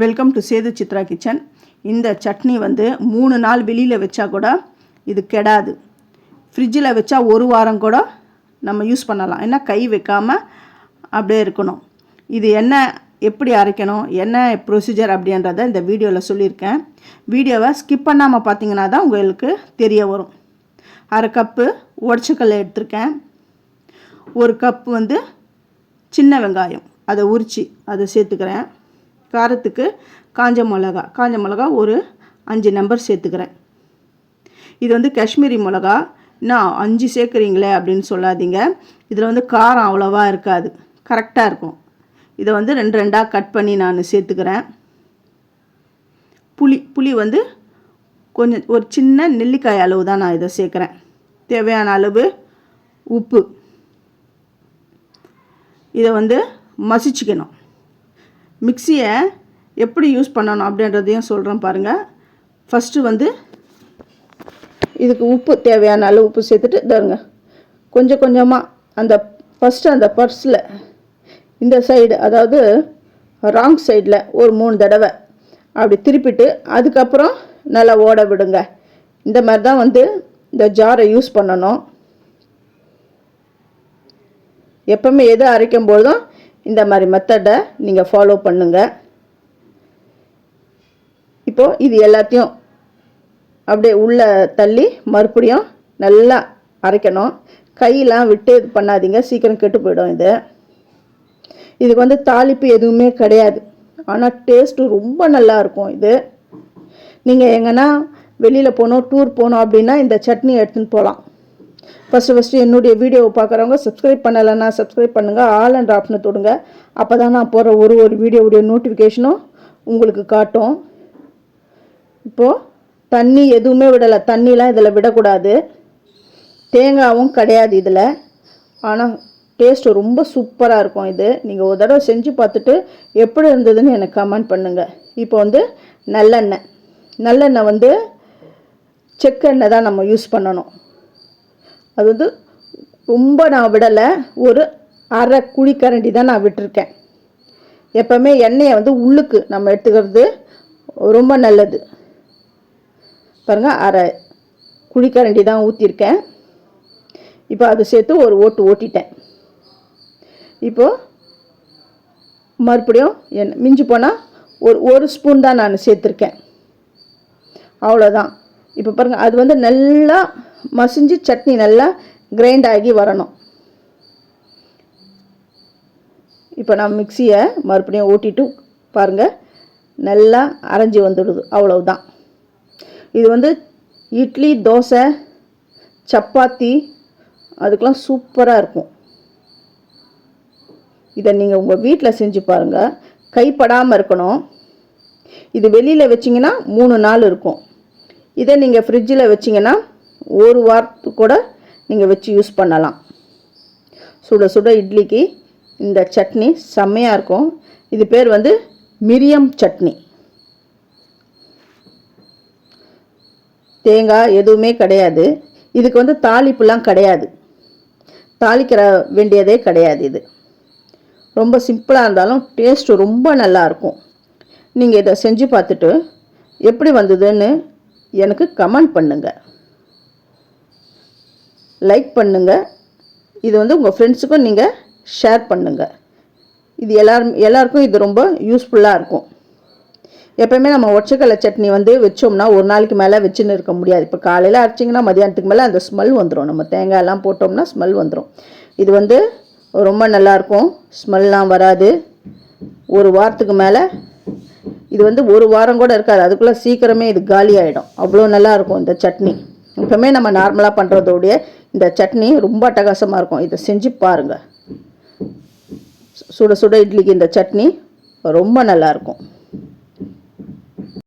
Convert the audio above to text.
Welcome to Sethu Chitra kitchen இந்த சட்னி வந்து மூணு நாள் வெளியில் வச்சா கூட இது கெடாது. ஃப்ரிட்ஜில் வச்சா ஒரு வாரம் கூட நம்ம யூஸ் பண்ணலாம். ஏன்னா கை வைக்காமல் அப்படியே இருக்கணும். இது என்ன எப்படி அரைக்கணும் என்ன ப்ரொசீஜர் அப்படின்றத இந்த வீடியோவில் சொல்லியிருக்கேன். வீடியோவை ஸ்கிப் பண்ணாமல் பார்த்தீங்கன்னா தான் உங்களுக்கு தெரிய வரும். அரை கப்பு உடச்சக்கல்ல எடுத்திருக்கேன். ஒரு கப்பு வந்து சின்ன வெங்காயம். அதை உரித்து அதை சேர்த்துக்கிறேன். காரத்துக்கு காஞ்ச மிளகா. காஞ்ச மிளகா ஒரு அஞ்சு நம்பர் சேர்த்துக்கிறேன். இது வந்து காஷ்மீரி மிளகா. நான் அஞ்சு சேர்க்குறீங்களே அப்படின்னு சொல்லாதீங்க. இதில் வந்து காரம் அவ்வளோவா இருக்காது. கரெக்டாக இருக்கும். இதை வந்து ரெண்டு ரெண்டாக கட் பண்ணி நான் சேர்த்துக்கிறேன். புளி புளி வந்து கொஞ்சம் ஒரு சின்ன நெல்லிக்காய் அளவு தான் நான் இதை சேர்க்குறேன். தேவையான அளவு உப்பு. இதை வந்து மசிச்சுக்கணும். மிக்சியை எப்படி யூஸ் பண்ணணும் அப்படின்றதையும் சொல்கிறேன் பாருங்கள் ஃபஸ்ட்டு வந்து இதுக்கு உப்பு தேவையான அளவு உப்பு சேர்த்துட்டு தருங்க கொஞ்சம் கொஞ்சமாக அந்த ஃபஸ்ட்டு அந்த பர்ஸில் இந்த சைடு அதாவது ராங் சைடில் ஒரு மூணு தடவை அப்படி திருப்பிட்டு அதுக்கப்புறம் நல்லா ஓட விடுங்க. இந்த மாதிரி தான் வந்து இந்த ஜாரை யூஸ் பண்ணணும். எப்பவுமே எது அரைக்கும்பொழுதும் இந்த மாதிரி மெத்தடை நீங்கள் ஃபாலோ பண்ணுங்கள் இப்போது இது எல்லாத்தையும் அப்படியே உள்ளே தள்ளி மறுபடியும் நல்லா அரைக்கணும். கையெல்லாம் விட்டு இது பண்ணாதீங்க சீக்கிரம் கெட்டு போயிடும் இது. இதுக்கு வந்து தாளிப்பு எதுவுமே கிடையாது. ஆனால் டேஸ்ட்டு ரொம்ப நல்லா இருக்கும் இது. நீங்கள் எங்கன்னா வெளியில் போகணும் டூர் போகணும் அப்படின்னா இந்த சட்னி எடுத்துன்னு போகலாம் ஃபஸ்ட்டு ஃபஸ்ட்டு என்னுடைய வீடியோவை பார்க்குறவங்க சப்ஸ்கிரைப் பண்ணலைன்னா சப்ஸ்கிரைப் பண்ணுங்கள் ஆல் அண்ட் ஆப்னு தொடுங்க. அப்போ தான் நான் போகிற ஒரு ஒரு வீடியோவுடைய நோட்டிஃபிகேஷனும் உங்களுக்கு காட்டும். இப்போது தண்ணி எதுவுமே விடலை. தண்ணிலாம் இதில் விடக்கூடாது. தேங்காயும் கிடையாது இதில். ஆனால் டேஸ்ட்டு ரொம்ப சூப்பராக இருக்கும் இது. நீங்கள் ஒரு தடவை செஞ்சு பார்த்துட்டு எப்படி இருந்ததுன்னு எனக்கு கமெண்ட் பண்ணுங்கள் இப்போ வந்து நல்லெண்ணெய். நல்லெண்ணெய் வந்து செக்கெண்ணெய் தான் நம்ம யூஸ் பண்ணணும். அது வந்து ரொம்ப நான் விடலை. ஒரு அரை குழிக்கரண்டி தான் நான் விட்டுருக்கேன். எப்போவுமே எண்ணெயை வந்து உள்ளுக்கு நம்ம எடுத்துக்கிறது ரொம்ப நல்லது. பாருங்கள் அரை குழிக்கரண்டி தான் ஊற்றிருக்கேன் இப்போ அது சேர்த்து ஒரு ஓட்டு ஓட்டிட்டேன். இப்போது மறுபடியும் என் மிஞ்சி போனால் ஒரு ஒரு ஸ்பூன் தான் நான் சேர்த்துருக்கேன். அவ்வளோதான் இப்போ பாருங்கள் அது வந்து நல்லா மசிஞ்சு சட்னி நல்லா கிரைண்ட் ஆகி வரணும். இப்போ நான் மிக்சியை மறுபடியும் ஓட்டிட்டு பாருங்கள் நல்லா அரைஞ்சி வந்துடுது. அவ்வளவுதான். இது வந்து இட்லி தோசை சப்பாத்தி அதுக்கெலாம் சூப்பராக இருக்கும். இதை நீங்கள் உங்கள் வீட்டில் செஞ்சு பாருங்கள் கைப்படாமல் இருக்கணும். இது வெளியில் வச்சிங்கன்னா மூணு நாள் இருக்கும். இதை நீங்கள் ஃப்ரிட்ஜில் வச்சிங்கன்னா ஒரு வாரத்துக்கு கூட நீங்கள் வச்சு யூஸ் பண்ணலாம். சுட சுட இட்லிக்கு இந்த சட்னி செம்மையாக இருக்கும். இது பேர் வந்து மிரியம் சட்னி. தேங்காய் எதுவுமே கிடையாது. இதுக்கு வந்து தாளிப்புலாம் கிடையாது. தாளிக்கிற வேண்டியதே கிடையாது இது. ரொம்ப சிம்பிளாக இருந்தாலும் டேஸ்ட்டு ரொம்ப நல்லாயிருக்கும் நீங்கள் இதை செஞ்சு பார்த்துட்டு எப்படி வந்ததுன்னு எனக்கு கமெண்ட் பண்ணுங்கள் லைக் பண்ணுங்கள் இது வந்து உங்கள் ஃப்ரெண்ட்ஸுக்கும் நீங்கள் ஷேர் பண்ணுங்கள் இது எல்லாரும் எல்லாருக்கும் இது ரொம்ப யூஸ்ஃபுல்லாக இருக்கும். எப்போயுமே நம்ம ஒச்சக்கடலை சட்னி வந்து வச்சோம்னா ஒரு நாளைக்கு மேலே வச்சுன்னு இருக்க முடியாது. இப்போ காலையில் அரைச்சிங்கன்னா மதியானத்துக்கு மேலே அந்த ஸ்மெல் வந்துடும் நம்ம தேங்காயெல்லாம் போட்டோம்னா ஸ்மெல் வந்துடும் இது வந்து ரொம்ப நல்லாயிருக்கும் ஸ்மெல்லாம் வராது. ஒரு வாரத்துக்கு மேலே இது வந்து ஒரு வாரம் கூட இருக்காது. அதுக்குள்ளே சீக்கிரமே இது காலி ஆகிடும் அவ்வளோ நல்லாயிருக்கும் இந்த சட்னி. எப்போவுமே நம்ம நார்மலாக பண்ணுறதோடைய இந்த சட்னி ரொம்ப அட்டகாசமாக இருக்கும். இதை செஞ்சு பாருங்கள் சுட சுட இட்லிக்கு இந்த சட்னி ரொம்ப நல்லாயிருக்கும்